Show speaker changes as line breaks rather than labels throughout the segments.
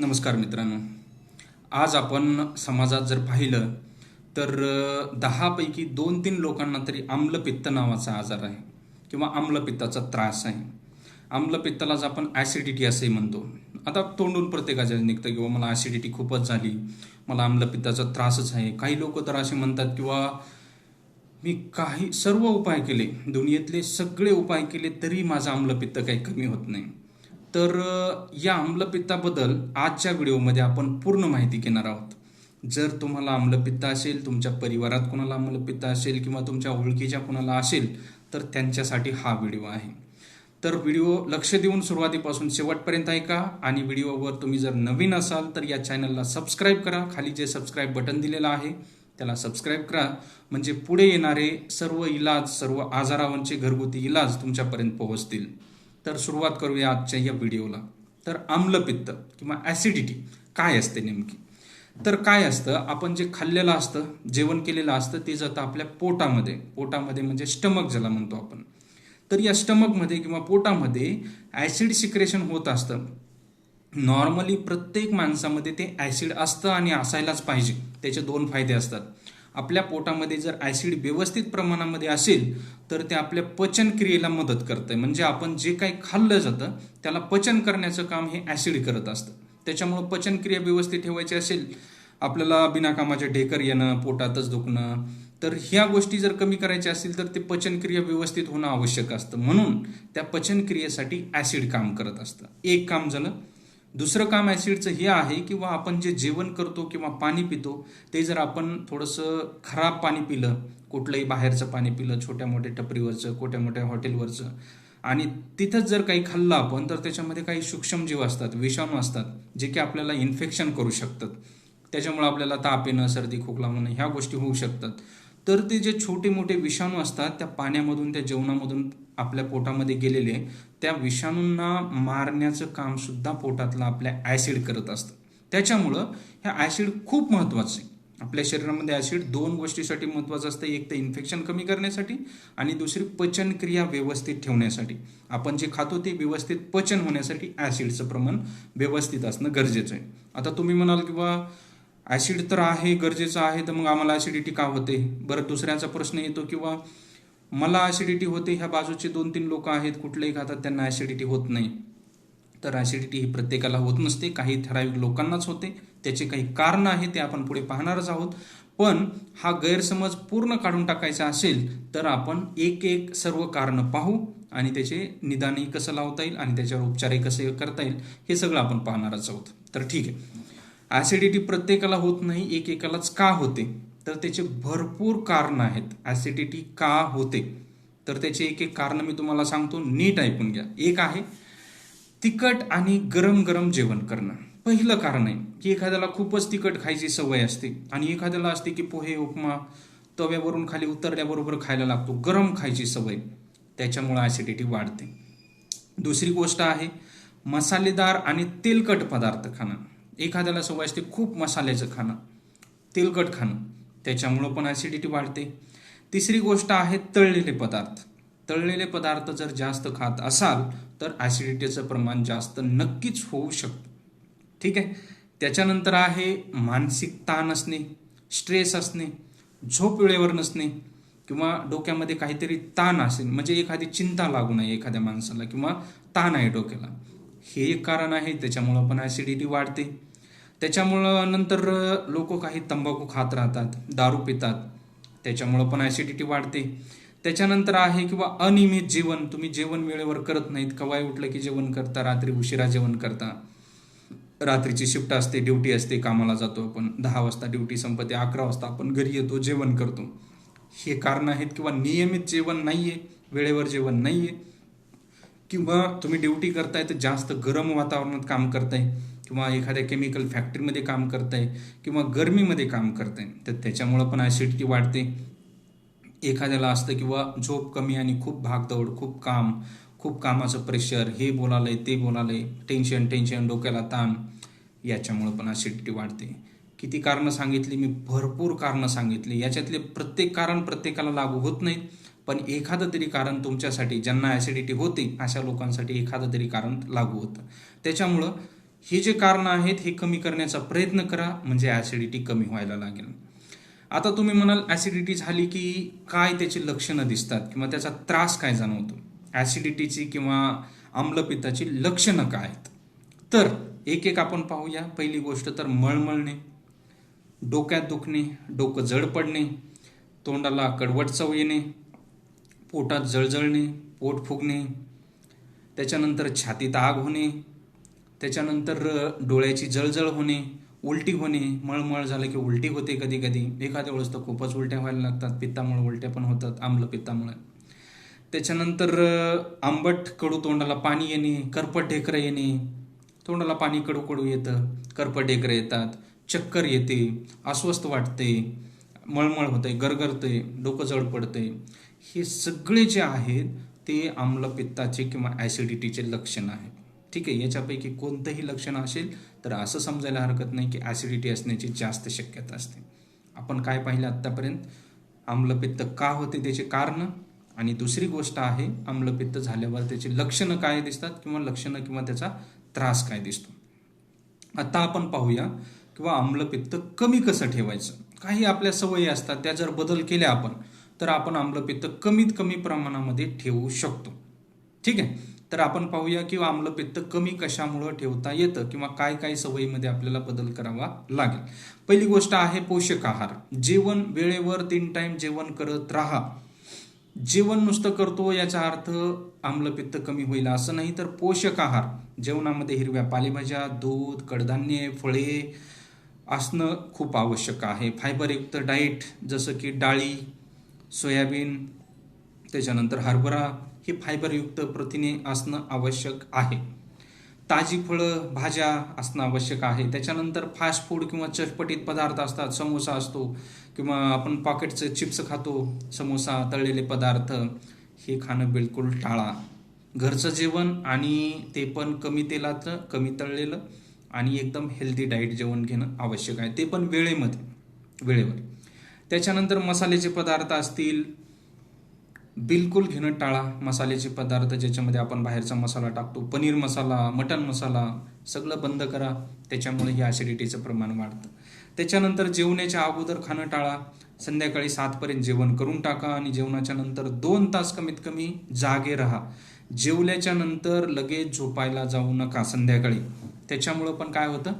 नमस्कार मित्रांनो. आज आपण समाजात जर पाहिलं तर दहापैकी दोन तीन लोकांना तरी आम्लपित्त नावाचा आजार आहे किंवा आम्लपित्ताचा त्रास आहे. आम्लपित्तालाच आपण ॲसिडिटी असंही म्हणतो. आता तोंडून प्रत्येकाच्या निघतं किंवा मला ॲसिडिटी खूपच झाली. मला आम्लपित्ताचा त्रासच आहे. काही लोक तर असे म्हणतात किंवा मी काही सर्व उपाय केले. दुनियेतले सगळे उपाय केले तरी माझं आम्लपित्त काही कमी होत नाही. तर या आम्लपित्ताबद्दल आजच्या व्हिडिओमध्ये आपण पूर्ण माहिती घेणार आहोत. जर तुम्हाला आम्लपित्त असेल तुमच्या परिवारात कोणाला आम्लपित्त असेल किंवा तुमच्या ओळखीच्या कोणाला असेल तर त्यांच्यासाठी हा व्हिडिओ आहे. तर व्हिडिओ लक्ष देऊन सुरुवातीपासून शेवटपर्यंत ऐका आणि व्हिडिओवर तुम्ही जर नवीन असाल तर या चॅनलला सबस्क्राईब करा. खाली जे सबस्क्राईब बटन दिलेलं आहे त्याला सबस्क्राईब करा. म्हणजे पुढे येणारे सर्व इलाज सर्व आजारावरचे घरगुती इलाज तुमच्यापर्यंत पोहोचतील. तर सुरुवात करूया आजच्या या व्हिडिओला. तर आम्लपित्त किंवा ॲसिडिटी काय असते नेमकी? तर काय असतं? आपण जे खाल्लेलं असतं जेवण केलेलं असतं ते जातं आपल्या पोटामध्ये. पोटामध्ये म्हणजे स्टमक ज्याला म्हणतो आपण. तर या स्टमकमध्ये किंवा पोटामध्ये ॲसिड सिक्रेशन होत असतं. नॉर्मली प्रत्येक माणसामध्ये ते ॲसिड असतं आणि असायलाच पाहिजे. त्याचे दोन फायदे असतात. आपल्या पोटामध्ये जर ॲसिड व्यवस्थित प्रमाणामध्ये असेल तर ते आपल्या पचन क्रियेला मदत करतं. म्हणजे आपण जे काही खाल्लं जातं त्याला पचन करण्याचं काम हे ॲसिड करत असतं. त्याच्यामुळं पचनक्रिया व्यवस्थित ठेवायची असेल आपल्याला बिनाकामाचे ढेकर येणं पोटातच दुखणं तर ह्या गोष्टी जर कमी करायच्या असतील तर ते पचनक्रिया व्यवस्थित होणं आवश्यक असतं. म्हणून त्या पचनक्रियेसाठी ॲसिड काम करत असतं. एक काम झालं दुसरं काम ॲसिडचं हे आहे किंवा आपण जे जेवण करतो किंवा पाणी पितो ते जर आपण थोडंसं खराब पाणी पिलं कुठलंही बाहेरचं पाणी पिलं छोट्या मोठ्या टपरीवरचं छोट्या मोठ्या हॉटेलवरचं आणि तिथंच जर काही खाल्लं आपण तर त्याच्यामध्ये काही सूक्ष्मजीव असतात विषाणू असतात जे की आपल्याला इन्फेक्शन करू शकतात. त्याच्यामुळे आपल्याला ताप येणं सर्दी खोकला होणं ह्या गोष्टी होऊ शकतात. तर ते जे छोटे मोठे विषाणू असतात त्या पाण्यामधून त्या जेवणामधून आपल्या पोटामध्ये गेलेले त्या विषाणूंना मारण्याचं काम सुद्धा पोटातलं आपल्या ॲसिड करत असतं. त्याच्यामुळं ह्या ॲसिड खूप महत्त्वाचं आहे. आपल्या शरीरामध्ये ॲसिड दोन गोष्टीसाठी महत्त्वाचं असतं एक तर इन्फेक्शन कमी करण्यासाठी आणि दुसरी पचनक्रिया व्यवस्थित ठेवण्यासाठी. आपण जे खातो ते व्यवस्थित पचन होण्यासाठी ॲसिडचं प्रमाण व्यवस्थित असणं गरजेचं आहे. आता तुम्ही म्हणाल किंवा ॲसिड तर आहे गरजेचं आहे तर मग आम्हाला ॲसिडिटी का होते? बरं दुसऱ्याचा प्रश्न येतो किंवा मला ॲसिडिटी होते ह्या बाजूचे दोन तीन लोक आहेत कुठलेही खातात त्यांना ॲसिडिटी होत नाही. तर ॲसिडिटी ही प्रत्येकाला होत नसते काही ठराविक लोकांनाच होते. त्याचे काही कारण आहे ते आपण पुढे पाहणारच आहोत. पण हा गैरसमज पूर्ण काढून टाकायचा असेल तर आपण एक एक सर्व कारणं पाहू आणि त्याचे निदानही कसं लावता येईल आणि त्याच्यावर उपचारही कसे करता येईल हे सगळं आपण पाहणारच आहोत. तर ठीक आहे. ॲसिडिटी प्रत्येकाला होत नाही एकेकालाच का होते? तर त्याचे भरपूर कारण आहेत. ॲसिडिटी का होते? तर त्याचे एक एक कारण मी तुम्हाला सांगतो. नीट ऐकून घ्या. एक आहे तिखट आणि गरम गरम जेवण करणं. पहिलं कारण आहे की एखाद्याला खूपच तिखट खायची सवय असते आणि एखाद्याला असते की पोहे उपमा तव्यावरून खाली उतरल्याबरोबर खायला लागतो. गरम खायची सवय. त्याच्यामुळं ॲसिडिटी वाढते. दुसरी गोष्ट आहे मसालेदार आणि तेलकट पदार्थ खाणं. एखाद्याला सवय असते खूप मसाल्याचं खाणं तेलकट खाणं. त्याच्यामुळं पण ॲसिडिटी वाढते. तिसरी गोष्ट आहे तळलेले पदार्थ. तळलेले पदार्थ जर जास्त खात असाल तर ॲसिडिटीचं प्रमाण जास्त नक्कीच होऊ शकतं. ठीक आहे? त्याच्यानंतर आहे मानसिक ताण असणे स्ट्रेस असणे झोप वेळेवर नसणे किंवा डोक्यामध्ये काहीतरी ताण असेल म्हणजे एखादी चिंता लागू नये एखाद्या माणसाला किंवा ताण आहे डोक्याला. हे एक कारण आहे त्याच्यामुळं पण ॲसिडिटी वाढते. त्याच्यामुळं नंतर लोक काही तंबाखू खात राहतात दारू पितात. त्याच्यामुळं पण ॲसिडिटी वाढते. त्याच्यानंतर आहे किंवा अनियमित जेवण. तुम्ही जेवण वेळेवर करत नाहीत. कवाय उठलं की जेवण करता रात्री उशिरा जेवण करता. रात्रीची शिफ्ट असते ड्युटी असते कामाला जातो आपण. दहा वाजता ड्युटी संपते अकरा वाजता आपण घरी येतो जेवण करतो. हे कारण आहेत किंवा नियमित जेवण नाही आहे वेळेवर जेवण नाही आहे किंवा तुम्ही ड्युटी करताय तर जास्त गरम वातावरणात काम करताय किंवा एखाद्या केमिकल फॅक्टरीमध्ये काम करताय किंवा गरमीमध्ये काम करताय तर त्याच्यामुळं पण ॲसिडिटी वाढते. एखाद्याला असतं किंवा झोप कमी आणि खूप भागदौड खूप काम खूप कामाचं प्रेशर हे बोलालंय ते बोलालंय टेन्शन टेन्शन डोक्याला ताण याच्यामुळं पण ॲसिडिटी वाढते. किती कारणं सांगितली मी भरपूर कारणं सांगितली. याच्यातले प्रत्येक कारण प्रत्येकाला लागू होत नाहीत. पण एखादं तरी कारण तुमच्यासाठी ज्यांना ॲसिडिटी होते अशा लोकांसाठी एखादं तरी कारण लागू होतं. त्याच्यामुळं हे जे कारणं आहेत हे कमी करण्याचा प्रयत्न करा म्हणजे ॲसिडिटी कमी व्हायला लागेल. आता तुम्ही म्हणाल ॲसिडिटी झाली की काय त्याची लक्षणं दिसतात किंवा त्याचा त्रास काय जाणवतो? ॲसिडिटीची किंवा आम्लपित्ताची लक्षणं काय आहेत? तर एक एक आपण पाहूया. पहिली गोष्ट तर मळमळणे डोक्यात दुखणे डोकं जड पडणे तोंडाला कडवट चव येणे पोटात जळजळणे पोट फुगणे त्याच्यानंतर छातीत आग होणे त्याच्यानंतर डोळ्याची जळजळ होणे उलटी होणे मळमळ झालं की उलटी होते कधी कधी एखाद्या वेळेस तर खूपच उलट्या व्हायला लागतात. पित्तामुळे उलट्या पण होतात आम्ल पित्तामुळे. त्याच्यानंतर आंबट कडू तोंडाला पाणी येणे करपट ढेकरं येणे. तोंडाला पाणी कडू कडू येतं करपट ढेकरं येतात चक्कर येते अस्वस्थ वाटते मळमळ होते गरगरते डोकं जड पडते हे सगळे जे आहेत ते आम्लपित्ताचे किंवा ॲसिडिटीचे लक्षण आहेत. ठीक आहे? याच्यापैकी कोणतंही लक्षण असेल तर असं समजायला हरकत नाही की ॲसिडिटी असण्याची जास्त शक्यता असते. आपण काय पाहिलं आत्तापर्यंत? आम्लपित्त का होते त्याचे कारण? आणि दुसरी गोष्ट आहे आम्लपित्त झाल्यावर त्याची लक्षणं काय दिसतात किंवा लक्षणं किंवा त्याचा त्रास काय दिसतो? आता आपण पाहूया किंवा आम्लपित्त कमी कसं ठेवायचं? काही आपल्या सवयी असतात त्या जर बदल केल्या आपण तर आपण आम्लपित्त कमीत कमी प्रमाणामध्ये ठेवू शकतो. ठीक आहे? तर आपण पाहूया किंवा आम्लपित्त कमी कशामुळं ठेवता येतं किंवा काय काय सवयीमध्ये आपल्याला बदल करावा लागेल. पहिली गोष्ट आहे पोषक आहार. जेवण वेळेवर तीन टाइम जेवण करत राहा. जेवण नुसतं करतो याचा अर्थ आम्लपित्त कमी होईल असं नाही तर पोषक आहार. जेवणामध्ये हिरव्या पालेभाज्या दूध कडधान्ये फळे असणं खूप आवश्यक आहे. फायबरयुक्त डाईट जसं की डाळी सोयाबीन त्याच्यानंतर हरभरा हे फायबरयुक्त प्रथिने असणं आवश्यक आहे. ताजी फळं भाज्या असणं आवश्यक आहे. त्याच्यानंतर फास्ट फूड किंवा चटपटीत पदार्थ असतात. समोसा असतो किंवा आपण पॉकेटचं चिप्स खातो समोसा तळलेले पदार्थ हे खाणं बिलकुल टाळा. घरचं जेवण आणि ते पण कमी तेलाचं कमी तळलेलं आणि एकदम हेल्दी डाईट जेवण घेणं आवश्यक आहे. ते पण वेळेमध्ये वेळेवर. त्याच्यानंतर मसाल्याचे पदार्थ असतील. बिलकुल घेणं टाळा मसाल्याचे पदार्थ ज्याच्यामध्ये आपण बाहेरचा मसाला टाकतो. पनीर मसाला मटन मसाला सगळं बंद करा. त्याच्यामुळे हे ॲसिडिटीचं प्रमाण वाढतं. त्याच्यानंतर जेवण्याच्या अगोदर खाणं टाळा. संध्याकाळी सातपर्यंत जेवण करून टाका आणि जेवणाच्या नंतर दोन तास कमीत कमी जागे राहा. जेवल्याच्या नंतर लगेच झोपायला जाऊ नका संध्याकाळी. त्याच्यामुळं पण काय होतं?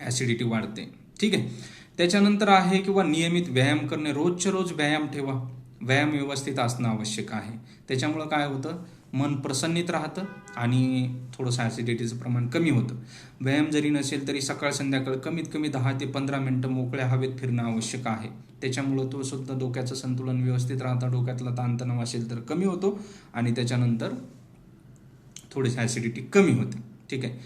ॲसिडिटी वाढते. ठीक आहे? त्याच्यानंतर आहे किंवा नियमित व्यायाम करणे रोजच्या रोज व्यायाम ठेवा. व्यायाम व्यवस्थित असणं आवश्यक आहे. त्याच्यामुळं काय होतं? मन प्रसन्नित राहतं आणि थोडंसं ॲसिडिटीचं प्रमाण कमी होतं. व्यायाम जरी नसेल तरी सकाळ संध्याकाळ कमीत कमी दहा ते पंधरा मिनटं मोकळ्या हवेत फिरणं आवश्यक आहे. त्याच्यामुळं तो सुद्धा डोक्याचं संतुलन व्यवस्थित राहतं डोक्यातला ताणतणाव असेल तर कमी होतो आणि त्याच्यानंतर थोडीशी ॲसिडिटी कमी होते. ठीक आहे?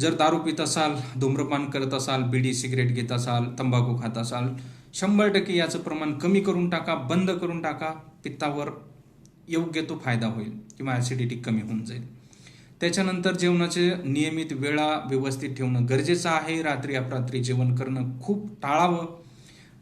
जर दारू पित असाल धूम्रपान करत असाल बिडी सिगरेट घेत असाल तंबाखू खात असाल शंभर टक्के याचं प्रमाण कमी करून टाका बंद करून टाका पित्तावर योग्य तो फायदा होईल किंवा ॲसिडिटी कमी होऊन जाईल. त्याच्यानंतर जेवणाचे नियमित वेळा व्यवस्थित ठेवणं गरजेचं आहे. रात्री अपरात्री जेवण करणं खूप टाळावं.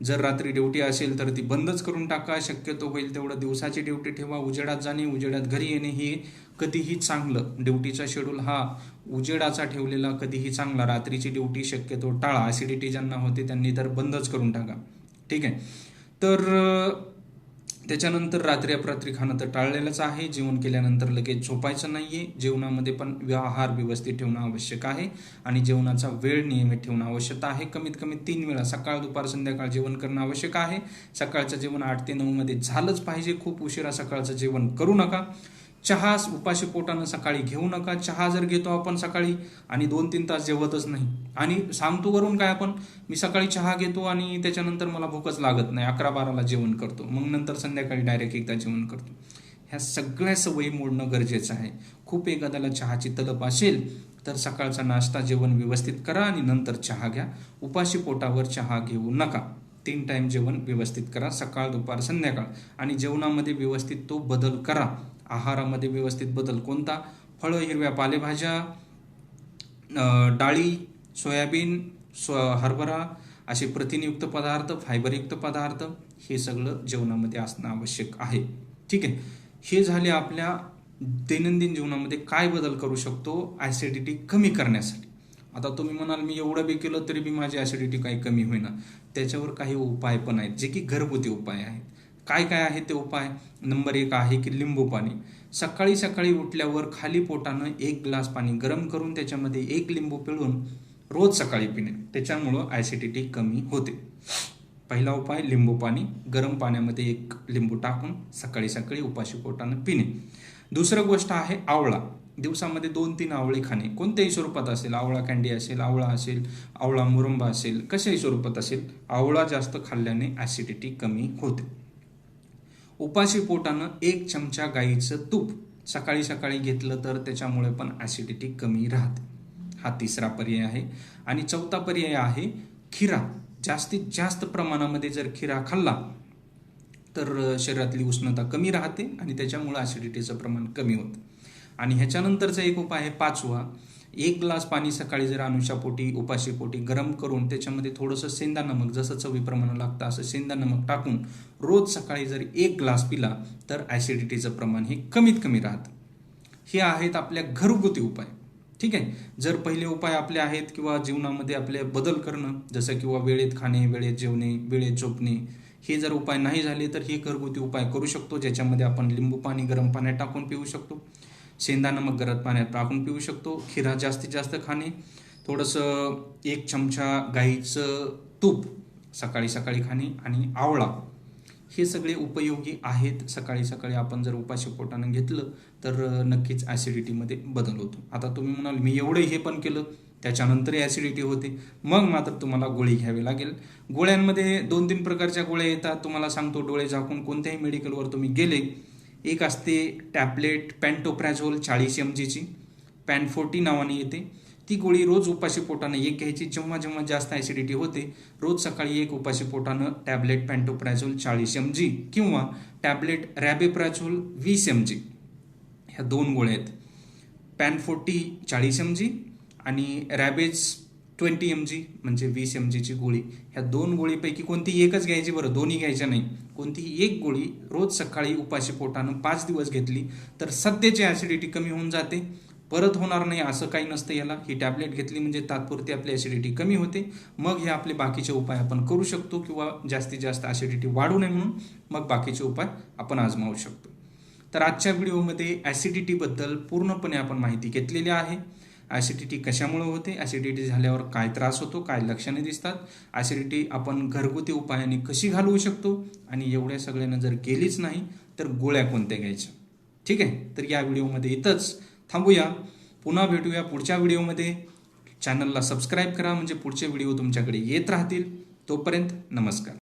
जर रात्री ड्युटी असेल तर ती बंदच करून टाका. शक्यतो होईल तेवढं दिवसाची ड्युटी ठेवा उजेडात जाणे उजेडात घरी येणे हे कधीही चांगलं. ड्युटीचा शेड्यूल हा उजेडाचा ठेवलेला कधीही चांगला. रात्रीची ड्युटी शक्यतो टाळा. ॲसिडिटी ज्यांना होते त्यांनी तर बंदच करून टाका. ठीक आहे? तर त्याच्यानंतर रात्री अपरात्री खाणं तर टाळलेलंच आहे. जेवण केल्यानंतर लगेच झोपायचं नाही आहे जेवणामध्ये पण आहार व्यवस्थित ठेवणं आवश्यक आहे. आणि जेवणाचा वेळ नियमित ठेवणं आवश्यक आहे. कमीत कमी तीन वेळा सकाळ दुपार संध्याकाळ जेवण करणं आवश्यक आहे. सकाळचं जेवण आठ ते नऊमध्ये झालंच पाहिजे. खूप उशिरा सकाळचं जेवण करू नका. चहा उपाशी पोटानं सकाळी घेऊ नका. चहा जर घेतो आपण सकाळी आणि दोन तीन तास जेवतच नाही. आणि सांगतो करून काय आपण? मी सकाळी चहा घेतो आणि त्याच्यानंतर मला भूकच लागत नाही. अकरा बाराला जेवण करतो. मग नंतर संध्याकाळी डायरेक्ट एकदा जेवण करतो. ह्या सगळ्या सवयी मोडणं गरजेचं आहे. खूप एखाद्याला चहाची तलप असेल तर सकाळचा नाश्ता जेवण व्यवस्थित करा आणि नंतर चहा घ्या. उपाशी पोटावर चहा घेऊ नका. तीन टाईम जेवण व्यवस्थित करा. सकाळ दुपार संध्याकाळ. आणि जेवणामध्ये व्यवस्थित तो बदल करा. आहारामध्ये व्यवस्थित बदल कोणता? फळं हिरव्या पालेभाज्या डाळी सोयाबीन स्व हरभरा असे प्रथिनयुक्त पदार्थ फायबरयुक्त पदार्थ हे सगळं जेवणामध्ये असणं आवश्यक आहे. ठीक आहे. हे झाले आपल्या दैनंदिन जीवनामध्ये काय बदल करू शकतो? ॲसिडिटी कमी करण्यासाठी. आता तुम्ही म्हणाल मी एवढं बी केलं तरी बी माझी ॲसिडिटी काही कमी होईना. त्याच्यावर काही उपाय पण आहेत जे की घरगुती उपाय आहेत. काय काय आहे ते उपाय? नंबर एक आहे की लिंबू पाणी. सकाळी सकाळी उठल्यावर खाली पोटानं एक ग्लास पाणी गरम करून त्याच्यामध्ये एक लिंबू पिळून रोज सकाळी पिणे. त्याच्यामुळं ॲसिडिटी कमी होते. पहिला उपाय लिंबू पाणी. गरम पाण्यामध्ये एक लिंबू टाकून सकाळी सकाळी उपाशी पोटानं पिणे. दुसरं गोष्ट आहे आवळा. दिवसामध्ये दोन तीन आवळे खाणे. कोणत्याही स्वरूपात असेल आवळा कँडी असेल आवळा असेल आवळा मुरंबा असेल कशाही स्वरूपात असेल आवळा जास्त खाल्ल्याने ॲसिडिटी कमी होते. उपाशी पोटानं एक चमचा गाईचं तूप सकाळी सकाळी घेतलं तर त्याच्यामुळे पण ॲसिडिटी कमी राहते. हा तिसरा पर्याय आहे. आणि चौथा पर्याय आहे खिरा. जास्तीत जास्त प्रमाणामध्ये जर खिरा खाल्ला तर शरीरातली उष्णता कमी राहते आणि त्याच्यामुळं ॲसिडिटीचं प्रमाण कमी होतं. आणि ह्याच्यानंतरचा एक उपाय आहे पाचवा. एक ग्लास पाणी सकाळी जर अनुषापोटी उपाशीपोटी गरम करून त्याच्यामध्ये थोडंसं सेंदा नमक जसं चवीप्रमाणे लागतं असं सेंदा नमक टाकून रोज सकाळी जर एक ग्लास पिला तर ॲसिडिटीचं प्रमाण हे कमीत कमी राहतं. हे आहेत आपल्या घरगुती उपाय. ठीक आहे? जर पहिले उपाय आपले आहेत किंवा जीवनामध्ये आपले बदल करणं जसं किंवा वेळेत खाणे वेळेत जेवणे वेळेत झोपणे हे जर उपाय नाही झाले तर हे घरगुती उपाय करू शकतो ज्याच्यामध्ये आपण लिंबू पाणी गरम पाण्यात टाकून पिऊ शकतो. शेंदा नमक गरम पाण्यात टाकून पिऊ शकतो. खिरा जास्तीत जास्त खाणे. थोडंसं एक चमचा गाईचं तूप सकाळी सकाळी खाणे आणि आवळा. हे सगळे उपयोगी आहेत. सकाळी सकाळी आपण जर उपाशी पोटानं घेतलं तर नक्कीच ॲसिडिटीमध्ये बदल होतो. आता तुम्ही म्हणाल मी एवढं हे पण केलं त्याच्यानंतरही ॲसिडिटी होते. मग मात्र तुम्हाला गोळी घ्यावी लागेल. गोळ्यांमध्ये दोन तीन प्रकारच्या गोळ्या येतात. तुम्हाला सांगतो डोळे झाकून कोणत्याही मेडिकलवर तुम्ही गेले एक असते टॅबलेट पॅन्टोप्रॅझोल चाळीस एम जीची पॅनफोर्टी नावाने येते. ती गोळी रोज उपाशी पोटानं एक घ्यायची. जेव्हा जेव्हा जास्त ॲसिडिटी होते रोज सकाळी एक उपाशी पोटानं टॅबलेट पॅन्टोप्रॅझोल चाळीस एम जी किंवा टॅबलेट रॅबेप्रॅझोल वीस एम जी ह्या दोन गोळ्या आहेत. पॅनफोर्टी चाळीस एम जी आणि रॅबेज ट्वेंटी एम जी म्हणजे वीस एम जीची गोळी. ह्या दोन गोळीपैकी कोणती एकच घ्यायची बरं दोन्ही घ्यायच्या नाही. कोणतीही एक गोळी रोज सकाळी उपाशी पोटानं पाच दिवस घेतली तर सध्याची ॲसिडिटी कमी होऊन जाते. परत होणार नाही असं काही नसतं याला. ही टॅबलेट घेतली म्हणजे तात्पुरती आपली ॲसिडिटी कमी होते. मग हे आपले बाकीचे उपाय आपण करू शकतो किंवा जास्तीत जास्त ॲसिडिटी वाढू नये म्हणून मग बाकीचे उपाय आपण आजमावू शकतो. तर आजच्या व्हिडिओमध्ये ॲसिडिटीबद्दल पूर्णपणे आपण माहिती घेतलेली आहे. ॲसिडिटी कशामुळे होते? ॲसिडिटी झाल्यावर काय त्रास होतो? काय लक्षणे दिसतात? ॲसिडिटी आपण घरगुती उपायाने कशी घालवू शकतो? आणि एवढ्या सगळ्यांना जर केलीच नाही तर गोळ्या कोणत्या घ्यायच्या? ठीक आहे? तर या व्हिडिओमध्ये इथंच थांबूया. पुन्हा भेटूया पुढच्या व्हिडिओमध्ये. चॅनलला सबस्क्राईब करा म्हणजे पुढचे व्हिडिओ तुमच्याकडे येत राहतील. तोपर्यंत नमस्कार.